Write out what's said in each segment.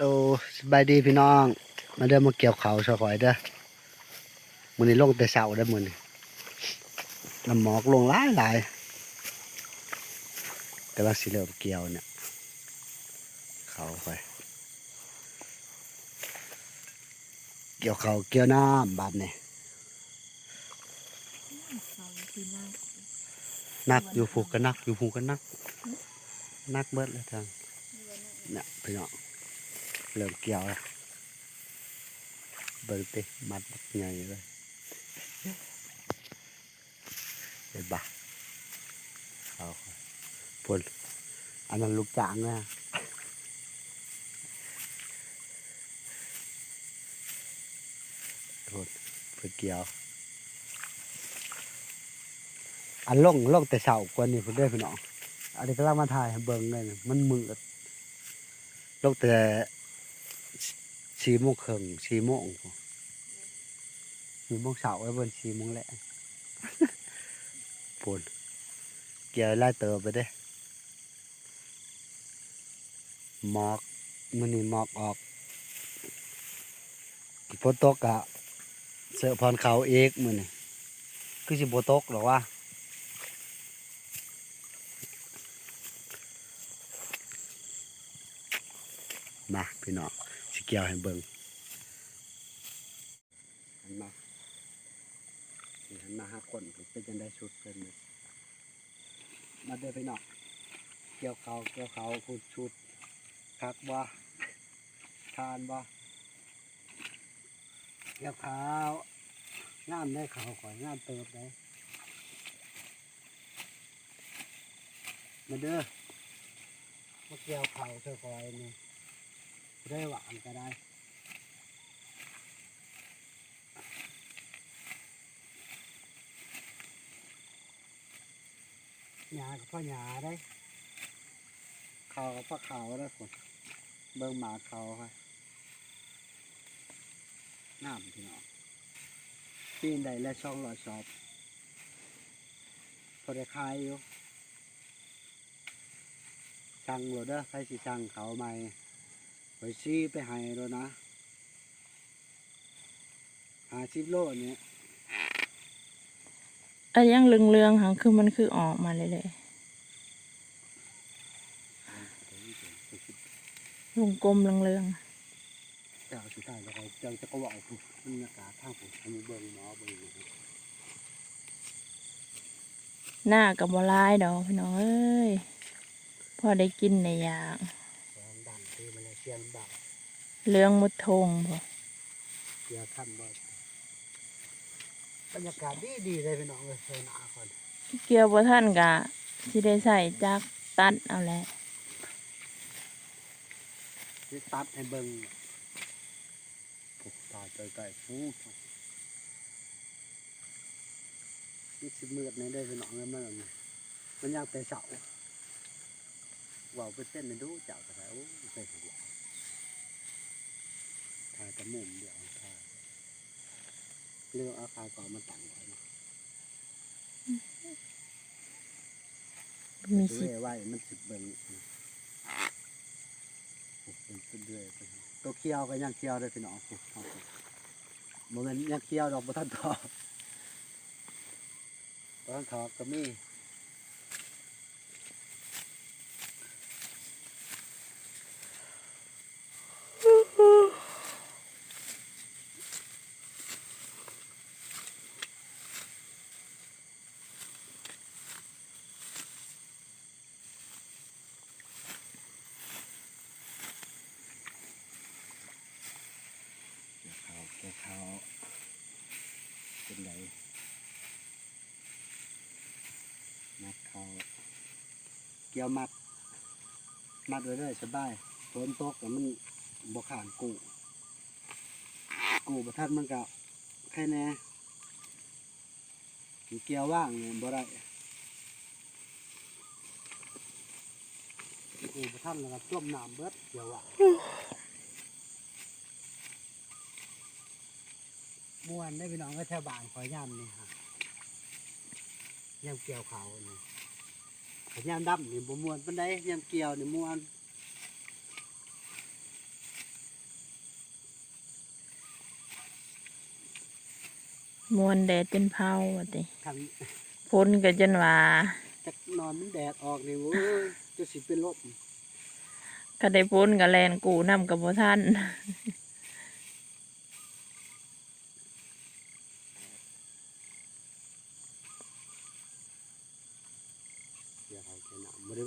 โอ้สบายดีพี่น้อง มาเดินมาเกี่ยวเขาวซะข่อยเด้อมือนี้ลงแต่เช้าเด้อมือนี้น้ำหมอกลงหลายหลายกำลังสิเริ่มเกี่ยวเนี่ย เขาข่อยเกี่ยวเขาเกี่ยวน้ำบาดเนี่เขาคือหน้านักอยู่ผูกก็นักอยู่ผูกก็นัก นักเบิดเลยทางเนี่ยพี่น้อง เริ่มเกี่ยวแล้วเบิ่งติมัดบักใหญ่เลยเห็นปะเอาพุ่นอันนั้นลูกจางนะพุ่นเพื่อเกี่ยวอันลงลงแต่เช้ากว่านี้พุ่นเด้พี่น้องอันนี้ก็ลังมาถ่ายเบิ่งเลยมันมืดลงแต่ สี่โมงครึ่งสี่โมงมีโมงเช้าไว้บนสี่โมงแหละปุ่นเกี่ยวไล่เติบไปเด้หมอกมันนี่หมอกออกฝนตกอะเสือพรเขาเอกมือนี่คือสิบตกหรอว่ามาพี่น้อง เกี่ยวให้เบิ่งหันมาหันมาหาคนเป็นจังได้ชุดเพิ่นมาเด้อพี่น้องเกี่ยวเขาเกี่ยวเขาพูดชุดคักบ่ทานบ่เกี่ยวขาวงามได้ขาวข่อยงามเติบได้มาเด้อมาเกี่ยวเขาเธอคอยนี่ ได้หวานก็ได้หยากับพ่อหยาได้เขากับพ่อเขาได้ผลเบิ่งหมาเขาค่ะน้ำพี่น้องปีนใดและช่องหลอดชอบพอได้ขายอยู่สั่งโหลดเด้อใครสิสั่งเขาใหม่ ไปซีไปให้แล้วนะหาชิบโลเนี่ยอันยังเรืองๆหังคือมันคือออกมาเลยเลยวงกลมเรืองเจ้าสุดท้ายแล้วก็เจ้าจะก็ว่าเอาผู้บรรยากาศทางผมทำเบิ่งเนาะเบิ่งอยู่นะๆหน้ากับบลายดอกพี่น้องเอ้ยพอได้กินในอย่างแสงดังที่มัน เลยเสียงดังเรืองมุดทงพอเสียขั้นบ่บรรยากาศดีดีๆเลยพี่น้องเลยเซนาคนเกี่ยวบ่ท่านกะที่ได้ใส่จักตัดเอาแหละที่ตัดให้เบิ่งผูกตาใจไก่ฟูนี่สิมืดในได้อพี่น้องเลยมันมันยากแต่เสาว่าวไปเส้นในดูเจ้าก็ได้โอ้ยใส่หัวถ่ายแต่มุมเดียวถ่ายเรื่องอาคารก่อนมันตั้งไว้เนาะมีดูสิไว้มันสิบเบิ่งเป็นสุดเดือยไปตัวเคี้ยวก็ยังเคี้ยวได้พี่น้องสิเอาสิบ่แมันยังเคี้ยวดอกบ่ทันทอบ่ทันทอก็มี เกี่ยวเขาเกี่ยวเขา เป็นไรมัดเขาเกี่ยวมัด มัดไว้เลยสบายฝนตกแล้วมันบกขานกูกูประทัดมันก็แค่แน่เกี่ยวว่างเนี่ยบ่ได้กูประทัดแล้วก็ต้มน้ำเบิดเกี่ยวว่าง มวนได้พี่น้องก็แถวบางขอย่ำนี่ค่ะย่ำเกี่ยวเขานี่ขย่ำดำนี่บ่มวนปันได้ย่ำเกี่ยวนี่มวนมวนแดดจนเผาวะติทพ้นก็จนว่าจันอนมันแดดออกนี่โว้ยจะสิเป็นลบก็ได้พ้นก็แลนกูน้ำกับบ่ท่าน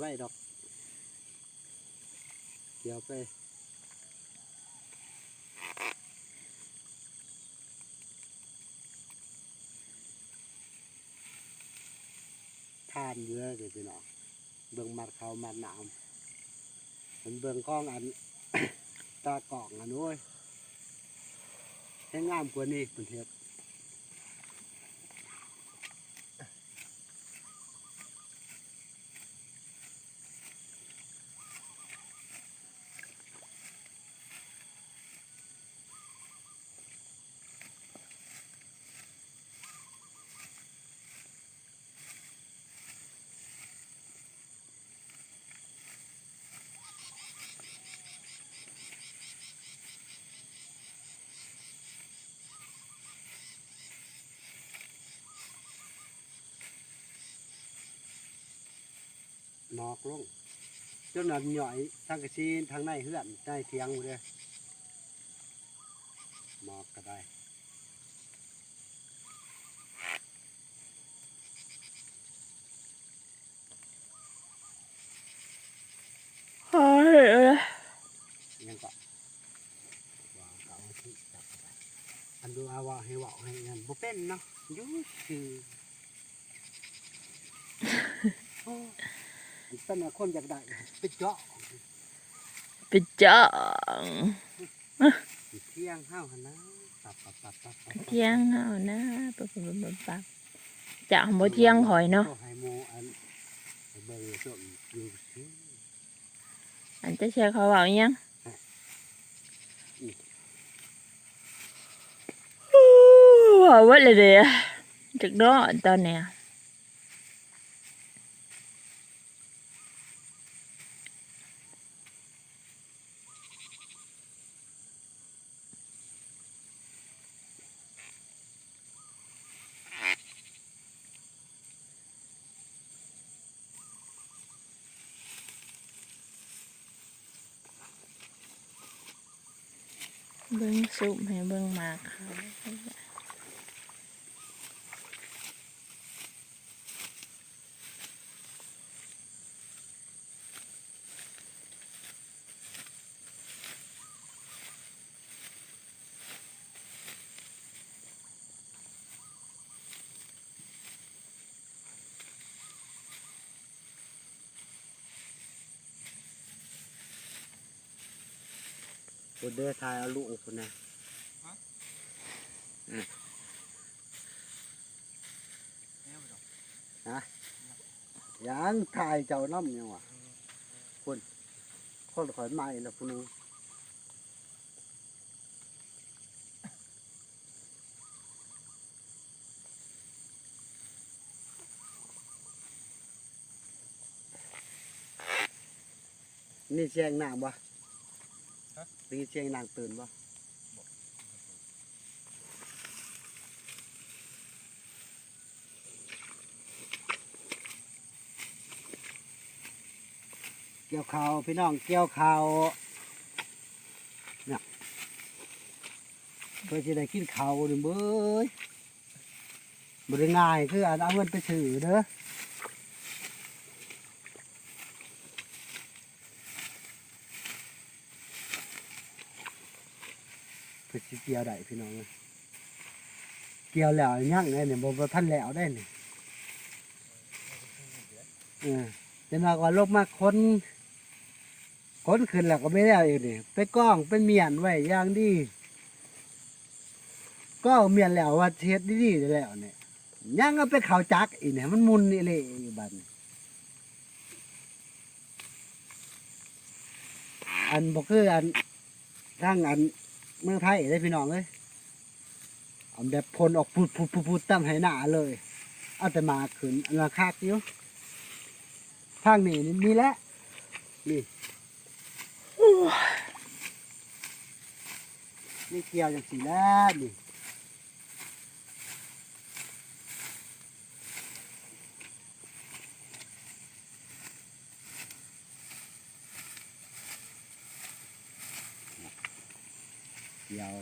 ได้ไว้ดอก เกี่ยวไปท่านเยอะเลยพี่น้องเบิ่งมัดเขามัดหนามมันเบิ่งกล้องอันตากล่องอันนู้ยให้งามกว่านี้คุณเทพ หมอกลงจนนั้นหย่อยทางกระชีทางในเฮือนใต้เทียงอยู่เลยหมอกก็ได้โอ้ยเอ้ยยังก็ว่าเขาที่จับไปอันดูอาว่าให้เว่าให้เงินบ่เป็นเนาะอยูคือ โอ้ ยเป็นอะคนอยากได้ไปเจาะไปจ้องเที่ยงห้าวหันนะปับปับปับปับปับเที่ยงเอานะปับปับปับปับปับจะบ่เที่ยงหอยเนาะให้โมอันให้เบิ่งส่วนอยู่ซื่ออันจะแชร์เขาเอาอิหยังว้าวว่าเลยเด้อจักดอกตอนเนี้ย เบิ้งสุมให้เบิ้งมากเขา คนเด้อทายเอาลูกคนนะอืมฮะยังทายเจ้าน้ำยังวะคนคนขอยใหม่นะพูนึงนี่เชียงนางบ่นเชียงนางตื่นบ่เกี่ยวข้าวพี่น้องเกี่ยวข้าวเนี่ยเพื่อจะได้กินข้าวหนึ่งเบ้ยบริง่ายคืออันเอาเงินไปซื้อเด้อ เพื่อสิเกี่ยวได้พี่น้องเอ้ยเกี่ยวแล้วยังไงเนี่ยบ่บ่ทันแล้วได้เนี่ยเออจะมากว่าลบมาคนคนขึ้นแล้วก็ไม่ได้อีกนี่ไปกล้องเป็นเมียนไว้อย่างดีก็เมียนแล้วว่าเฮ็ดดีๆแล้วเนี่ยยังเอาไปเข่าจักอีกเนี่ยมันมุนนี่เลยอยู่บัดนี้อันบ่คืออันทางอัน มืองไทยได้พี่น้องเอ้ยเอาแบบพลออกพุดพุดพุดพุดตั้งให้หน้าเลย เอาแต่มาขึ้นอันละคักอยู่ทางนี้นี่มีแล้วนี่นี่เกี่ยวอย่างสีแล้วนี่ กี่ยว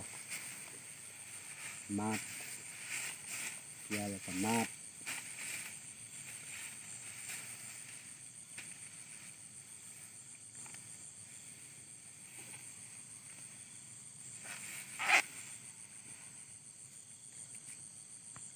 มาดเกี่ยวแล้วก็มาด